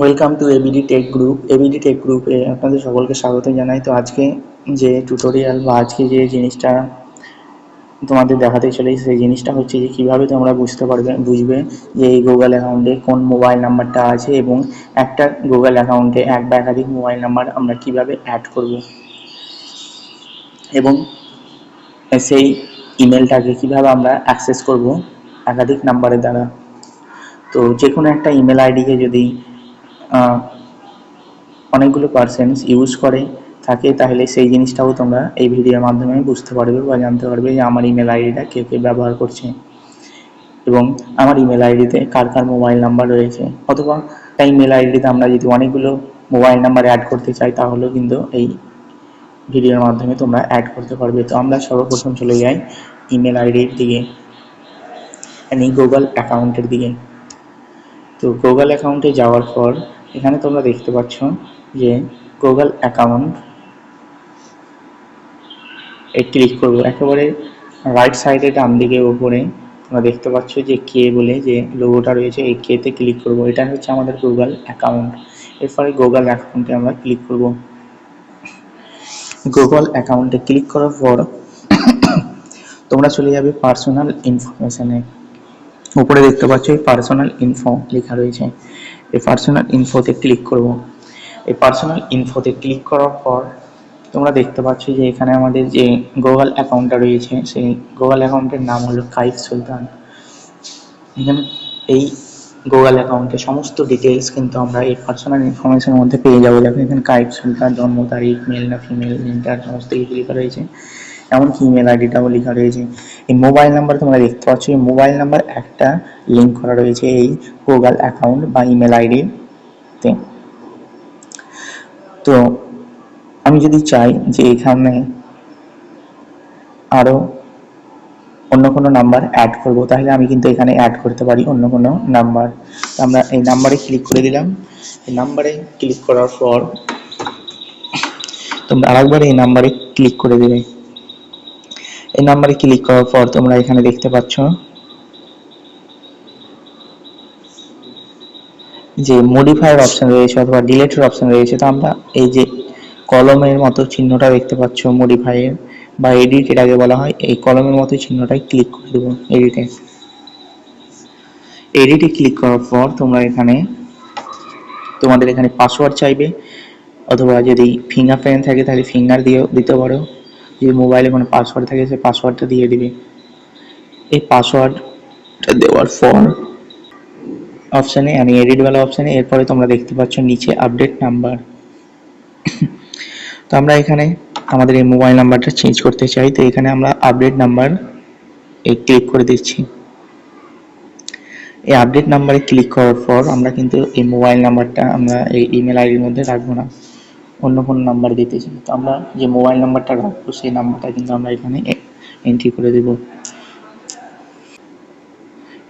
Welcome to ABD tech group ABD tech গ্রুপে আপনাদের সকলকে স্বাগত জানাই। তো আজকে যে টিউটোরিয়াল বা আজকে যে জিনিসটা তোমাদের দেখাতে চলেছি, সেই জিনিসটা হচ্ছে যে কীভাবে তোমরা বুঝতে পারবে, বুঝবে যে এই গুগল অ্যাকাউন্টে কোন মোবাইল নাম্বারটা আছে এবং একটা গুগল অ্যাকাউন্টে এক বা একাধিক মোবাইল নাম্বার আমরা কীভাবে অ্যাড করব এবং সেই ইমেলটাকে কীভাবে আমরা অ্যাক্সেস করব একাধিক নাম্বারের দ্বারা। তো যে কোনো একটা ইমেল আইডিকে যদি অনেকগুলো পার্সেন্টস ইউজ করে থাকে, তাহলে সেই জিনিসটাও তোমরা এই ভিডিওর মাধ্যমে বুঝতে পারবে বা জানতে পারবে যে আমার ইমেল আইডিটা কে কে ব্যবহার করছে এবং আমার ইমেল আইডিতে কার কার মোবাইল নাম্বার রয়েছে অথবা এই ইমেল আইডিতে আমরা যদি অনেকগুলো মোবাইল নাম্বার অ্যাড করতে চাই, তাহলেও কিন্তু এই ভিডিওর মাধ্যমে তোমরা অ্যাড করতে পারবে। তো আমরা সর্বপ্রথম চলে যাই ইমেল আইডির দিকে। গুগল অ্যাকাউন্টের দিকে। তো গুগল অ্যাকাউন্টে যাওয়ার পর এখানে তোমরা দেখতে পাচ্ছ যে গুগল অ্যাকাউন্ট এ ক্লিক করব। একেবারে রাইট সাইডে ডান দিকে উপরে তোমরা দেখতে পাচ্ছ যে কে বলে যে লোগোটা রয়েছে, এই কেতে ক্লিক করব। এটা হচ্ছে আমাদের গুগল অ্যাকাউন্ট এরপরে গুগল অ্যাকাউন্টে আমরা ক্লিক করব। গুগল অ্যাকাউন্টে ক্লিক করার পর তোমরা চলে যাবে পার্সোনাল ইনফরমেশনে উপরে দেখতে পাচ্ছ এই পার্সোনাল ইনফো লেখা রয়েছে। এই পার্সোনাল ইনফোতে ক্লিক করব। এই পার্সোনাল ইনফোতে ক্লিক করার পর তোমরা দেখতে পাচ্ছ যে এখানে আমাদের যে গুগল অ্যাকাউন্টটা রয়েছে, সেই গুগল অ্যাকাউন্টের নাম হলো কাইফ সুলতান এখানে এই গুগল অ্যাকাউন্টে সমস্ত ডিটেলস কিন্তু আমরা এই পার্সোনাল ইনফরমেশনের মধ্যে পেয়ে যাব। দেখো এখানে কাইফ সুলতান জন্ম তারিখ মেল না ফিমেল ইন্টার সমস্ত কিছু লেখা রয়েছে। এমনকি ইমেল আইডিটাও লেখা রয়েছে। এই মোবাইল নাম্বার তোমরা দেখতে পাচ্ছ, এই মোবাইল নাম্বার একটা লিঙ্ক করা রয়েছে এই গুগল অ্যাকাউন্ট বা ইমেল আইডিতে তো আমি যদি চাই যে এখানে আরও অন্য কোনো নাম্বার অ্যাড করব, তাহলে আমি কিন্তু এখানে অ্যাড করতে পারি অন্য কোনো নাম্বার আমরা এই নাম্বারে ক্লিক করে দিলাম। এই নাম্বারে ক্লিক করার পর তোমরা আরেকবার এই নাম্বারে ক্লিক করে দেবে এই নাম্বারে ক্লিক করার পর তোমরা এখানে দেখতে পাচ্ছ যে মডিফায়ার অপশন রয়েছে অথবা ডিলেটের অপশন রয়েছে। তো আমরা এই যে কলমের মতো চিহ্নটা দেখতে পাচ্ছ মডিফাইয়ের বা এডিট এটাকে বলা হয়, এই কলমের মতো চিহ্নটাই ক্লিক করে দেবো এডিটে এডিটে ক্লিক করার পর তোমরা এখানে, তোমাদের এখানে পাসওয়ার্ড চাইবে, অথবা যদি ফিঙ্গার প্রিন্ট থাকে তাহলে ফিঙ্গার দিয়েও দিতে পারো। যদি মোবাইলে কোনো পাসওয়ার্ড থাকে সে পাসওয়ার্ডটা দিয়ে দিবে। এই পাসওয়ার্ডটা দেওয়ার পর অপশানে আমি এডিটওয়ালা অপশানে এরপরে তোমরা দেখতে পাচ্ছ নিচে আপডেট নাম্বার তো আমরা এখানে আমাদের এই মোবাইল নাম্বারটা চেঞ্জ করতে চাই, তো এখানে আমরা আপডেট নাম্বার এই ক্লিক করে দিচ্ছি। এই আপডেট নাম্বারে ক্লিক করার পর আমরা কিন্তু এই মোবাইল নাম্বারটা আমরা এই ইমেল আইডির মধ্যে রাখব না। অন্য কোনো নাম্বার দিতে চাই। তো আমরা যে মোবাইল নাম্বারটা রাখব, সেই নাম্বারটা কিন্তু আমরা এখানে এন্ট্রি করে দেব।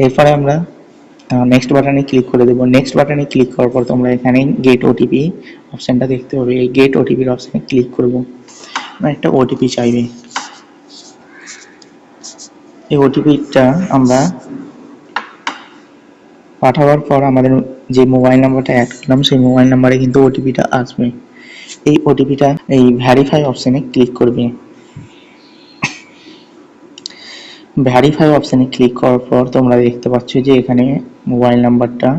এরপরে আমরা নেক্সট বাটনে ক্লিক করে দেবো। নেক্সট বাটনে ক্লিক করার পর তোমরা এখানে গেট ওটিপি অপশানটা দেখতে পাবে। এই গেট ওটিপির অপশানে ক্লিক করব। আমরা একটা ওটিপি চাইবে। এই ওটিপিটা আমরা পাঠাবার পর আমাদের যে মোবাইল নাম্বারটা অ্যাড করলাম, সেই মোবাইল নাম্বারে কিন্তু ওটিপিটা আসবে। এই ওটিপিটা এই ভ্যারিফাই অপশানে ক্লিক করবে। ভ্যারিফাই অপশানে ক্লিক করার পর তোমরা দেখতে পাচ্ছ যে এখানে মোবাইল নাম্বারটা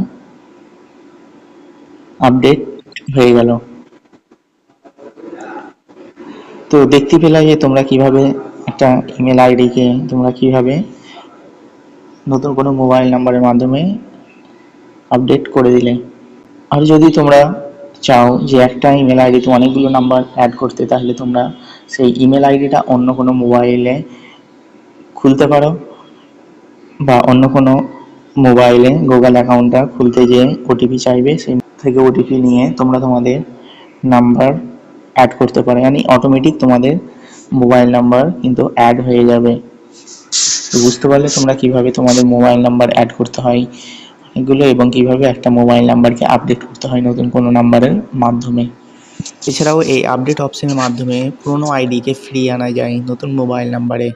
আপডেট হয়ে গেল। তো দেখতে পেলে যে তোমরা কীভাবে একটা ইমেল আইডিকে তোমরা কীভাবে নতুন কোনো মোবাইল নাম্বারের মাধ্যমে আপডেট করে দিলে। আর যদি তোমরা চাও যে একটা ইমেল আইডিতে অনেকগুলো নাম্বার অ্যাড করতে, তাহলে তোমরা সেই ইমেল আইডিটা অন্য কোনো মোবাইলে খুলতে পারো বা অন্য কোনো মোবাইলে গুগল অ্যাকাউন্টটা খুলতে যেয়ে ওটিপি চাইবে, সেই থেকে ওটিপি নিয়ে তোমরা তোমাদের নাম্বার অ্যাড করতে পারো। মানে অটোমেটিক তোমাদের মোবাইল নাম্বার কিন্তু অ্যাড হয়ে যাবে। বুঝতে পারলে তোমরা কীভাবে তোমাদের মোবাইল নাম্বার অ্যাড করতে হয়। এগুলো এবং কীভাবে একটা মোবাইল নাম্বারকে আপডেট করতে হয় নতুন কোনো নাম্বারের মাধ্যমে। এছাড়াও এই আপডেট অপশনের মাধ্যমে পুরনো আইডিকে ফ্রি আনা যায় নতুন মোবাইল নাম্বারে